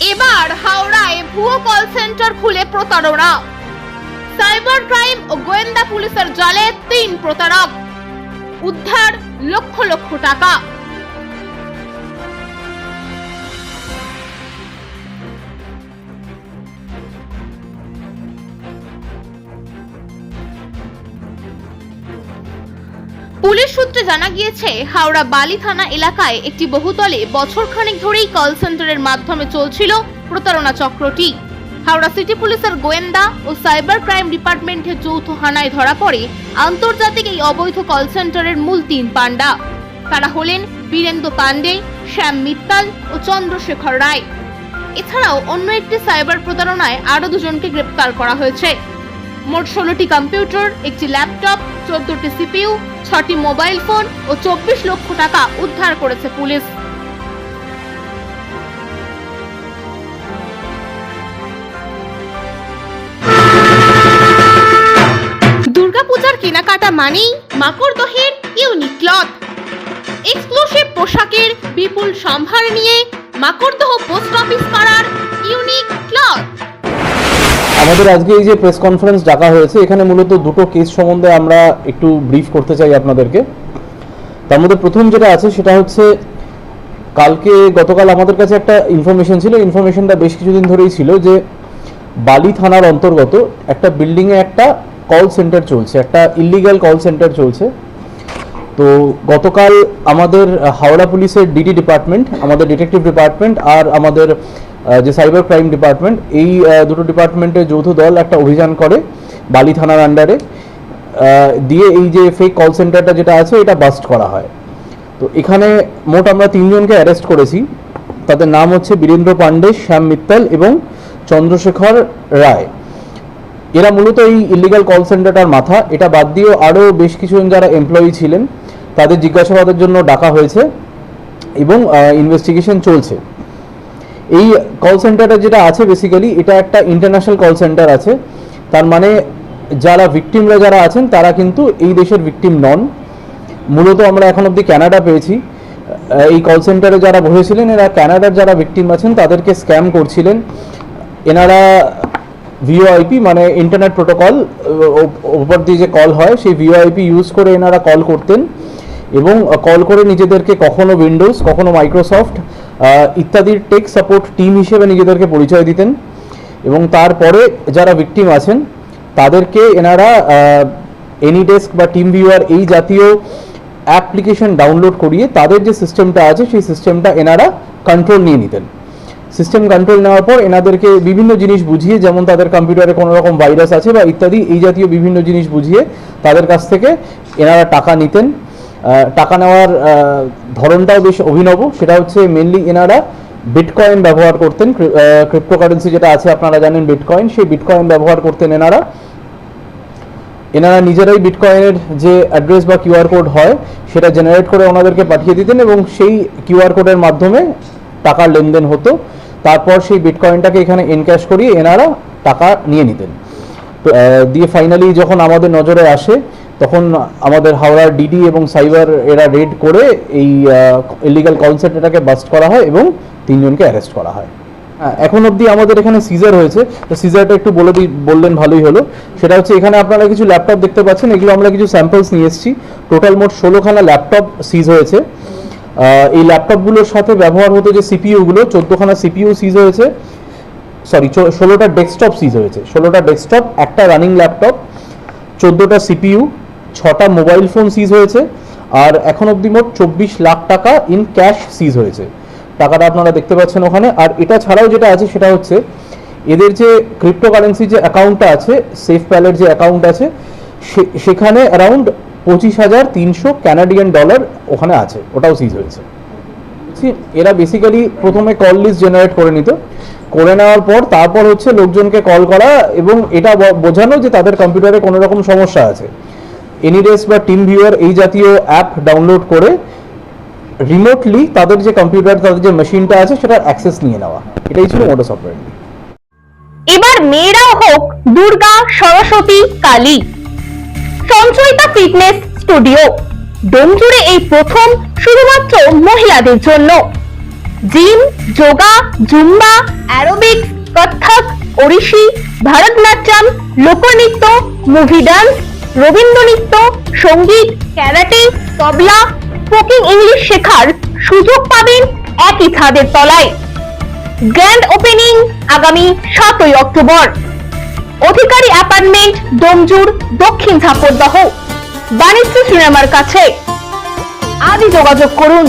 এবার হাওড়ায় ভুয়ো কল সেন্টার খুলে প্রতারণা। সাইবার ক্রাইম ও গোয়েন্দা পুলিশের জালে তিন প্রতারক। উদ্ধার লক্ষ লক্ষ টাকা। পুলিশ সূত্রে জানা গিয়েছে, হাওড়া বালি থানা এলাকায় একটি বহুতলে বছরখানেক ধরেই কল সেন্টারের মাধ্যমে চলছিল প্রতারণা চক্রটি। হাওড়া সিটি পুলিশের গোয়েন্দা ও সাইবার ক্রাইম ডিপার্টমেন্টের যৌথ হানায় ধরা পড়ে আন্তর্জাতিক এই অবৈধ কল সেন্টারের মূল তিন পাণ্ডা। তারা হলেন বীরেন্দ্র পাণ্ডে, শ্যাম মিত্তাল ও চন্দ্রশেখর রায়। এছাড়াও অন্য একটি সাইবার প্রতারণায় আরও দুজনকে গ্রেপ্তার করা হয়েছে। মোট ষোলোটি কম্পিউটার, একটি ল্যাপটপ, চোদ্দটি সিপিইউ, ছটি মোবাইল ফোন ও চব্বিশ লক্ষ টাকা উদ্ধার করেছে পুলিশ। দুর্গাপূজার কেনাকাটা মানেই মাকড়দহের ইউনিক ক্লথ। এক্সক্লুসিভ পোশাকের বিপুল সম্ভার নিয়ে মাকড়দহ পোস্ট অফিস পাড়ার ইউনিক ক্লথ। আমাদের আজকে এই যে প্রেস কনফারেন্স ডাকা হয়েছে, এখানে মূলত দুটো কেস সম্বন্ধে আমরা একটু ব্রিফ করতে চাই আপনাদেরকে। তার মধ্যে প্রথম যেটা আছে, সেটা হচ্ছে কালকে গতকাল আমাদের কাছে একটা ইনফরমেশন ছিল ইনফরমেশনটা বেশ কিছুদিন ধরেই ছিল যে বালি থানার অন্তর্গত একটা বিল্ডিংয়ে একটা কল সেন্টার চলছে, একটা ইলিগ্যাল কল সেন্টার চলছে। তো গতকাল আমাদের হাওড়া পুলিশের ডিডি ডিপার্টমেন্ট আমাদের ডিটেকটিভ ডিপার্টমেন্ট আর আমাদের যে সাইবার ক্রাইম ডিপার্টমেন্ট এই দুটো ডিপার্টমেন্টের যৌথ দল একটা অভিযান করে বালি থানার আন্ডারে দিয়ে এই যে ফেক কল সেন্টারটা যেটা আছে, এটা বাস্ট করা হয়। তো এখানে মোট আমরা তিনজনকে অ্যারেস্ট করেছি। তাদের নাম হচ্ছে বীরেন্দ্র পাণ্ডে, শ্যাম মিত্তাল এবং চন্দ্রশেখর রায়। এরা মূলত এই ইলিগাল কল সেন্টারটার মাথা। এটা বাদ দিয়েও আরও বেশ কিছুজন যারা এমপ্লয়ি ছিলেন তাদের জিজ্ঞাসাবাদের জন্য ডাকা হয়েছে এবং ইনভেস্টিগেশন চলছে। এই কল সেন্টারটা যেটা আছে বেসিক্যালি এটা একটা ইন্টারন্যাশনাল কল সেন্টার আছে। তার মানে যারা ভিকটিমরা যারা আছেন, তারা কিন্তু এই দেশের ভিকটিম নন। মূলত আমরা এখন অবধি ক্যানাডা পেয়েছি। এই কল সেন্টারে যারা বসেছিলেন, এরা ক্যানাডার যারা ভিকটিম আছেন, তাদেরকে স্ক্যাম করছিলেন। এনারা ভিওআইপি মানে ইন্টারনেট প্রোটোকল ওপর দিয়ে যে কল হয়, সেই ভিওআইপি ইউজ করে এনারা কল করতেন। এবং কল করে নিজেদেরকে কখনো উইন্ডোজ কখনো মাইক্রোসফট ইত্যাদির টেক সাপোর্ট টিম হিসেবে নিজেদেরকে পরিচয় দিতেন। এবং তারপরে যারা ভিকটিম আছেন, তাদেরকে এনারা এনি ডেস্ক বা টিম ভিউয়ার এই জাতীয় অ্যাপ্লিকেশন ডাউনলোড করিয়ে তাদের যে সিস্টেমটা আছে, সেই সিস্টেমটা এনারা কন্ট্রোল নিয়ে নিতেন। সিস্টেম কন্ট্রোল নেওয়ার পর এনাদেরকে বিভিন্ন জিনিস বুঝিয়ে, যেমন তাদের কম্পিউটারে কোনো রকম ভাইরাস আছে বা ইত্যাদি, এই জাতীয় বিভিন্ন জিনিস বুঝিয়ে তাদের কাছ থেকে এনারা টাকা নিতেন। টাকা নেওয়ার ধরনটাও বেশ অভিনব। সেটা হচ্ছে মেনলি এনারা বিটকয়েন ব্যবহার করতেন। ক্রিপ্টোকারেন্সি যেটা আছে, আপনারা জানেন বিটকয়েন সেই বিটকয়েন ব্যবহার করতেন এনারা। এনারা নিজেরাই বিটকয়েনের যে অ্যাড্রেস বা কিউআর কোড হয়, সেটা জেনারেট করে ওনাদেরকে পাঠিয়ে দিতেন এবং সেই কিউআর কোডের মাধ্যমে টাকার লেনদেন হতো। তারপর সেই বিটকয়েনটাকে এখানে এনক্যাশ করিয়ে এনারা টাকা নিয়ে নিতেন। দিয়ে ফাইনালি যখন আমাদের নজরে আসে তখন আমাদের হাওড়ার ডিডি এবং সাইবার এরা রেড করে এই ইলিগাল কনসেপ্টটাকে বাস্ট করা হয় এবং তিনজনকে অ্যারেস্ট করা হয়। হ্যাঁ এখন অবধি আমাদের এখানে সিজার হয়েছে। তো সিজারটা একটু বলে দিই বললেন ভালোই হলো। সেটা হচ্ছে এখানে আপনারা কিছু ল্যাপটপ দেখতে পাচ্ছেন। এগুলো আমরা কিছু স্যাম্পলস নিয়ে এসেছি। টোটাল মোট ষোলোখানা ল্যাপটপ সিজ হয়েছে। এই ল্যাপটপগুলোর সাথে ব্যবহার হতো যে সিপিইউগুলো চোদ্দোখানা সিপিইউ সিজ হয়েছে। সরি ষোলোটা ডেস্কটপ সিজ হয়েছে। ষোলোটা ডেস্কটপ একটা রানিং ল্যাপটপ চোদ্দোটা সিপিইউ ছটা মোবাইল ফোন সিজ হয়েছে, আর এখন অবধি মোট চব্বিশ লাখ টাকা ইন ক্যাশ সিজ হয়েছে। টাকাটা আপনারা দেখতে পাচ্ছেন ওখানে, আর এটা ছাড়াও যেটা আছে সেটা হচ্ছে, এদের যে ক্রিপ্টোকারেন্সি যে অ্যাকাউন্টটা আছে সেফ প্যালের যে অ্যাকাউন্ট আছে সেখানে অ্যারাউন্ড পঁচিশ হাজার তিনশো ক্যানাডিয়ান ডলার ওখানে আছে, ওটাও সিজ হয়েছে। এরা বেসিক্যালি প্রথমে কল লিস্ট জেনারেট করে নিত, করে নেওয়ার পর তারপর হচ্ছে লোকজনকে কল করা, এবং এটা বোঝানো যে তাদের কম্পিউটারে কোনো রকম সমস্যা আছে। এনিডেস্ক বা টিম ভিউয়ার এই জাতীয় অ্যাপ ডাউনলোড করে রিমোটলি তাদের যে কম্পিউটার তাদের যে মেশিনটা আছে সেটার অ্যাক্সেস নিয়ে নেওয়া। এটাই ছিল মোটর অপারেন্ডি এবার মেয়েরাও হোক Durga Saraswati Kali. Sanchayita fitness studio. ডোমজুড়ে এই প্রথম শুধুমাত্র মহিলাদের জন্য। Gym yoga Zumba aerobics Kathak Odissi Bharatanatyam লোকনৃত্য মুভি ডান্স রবীন্দ্র নৃত্য সংগীত, ক্যারাটে, তবলা, স্পোকিং ইংলিশ শেখার সুযোগ পাবেন একই ছাদের তলায়। গ্র্যান্ড ওপেনিং আগামী সাতই অক্টোবর। অধিকারী অ্যাপার্টমেন্ট ডোমজুর দক্ষিণ ঝাপরদহ বাণিজ্য সিনেমার কাছে। আজই যোগাযোগ করুন।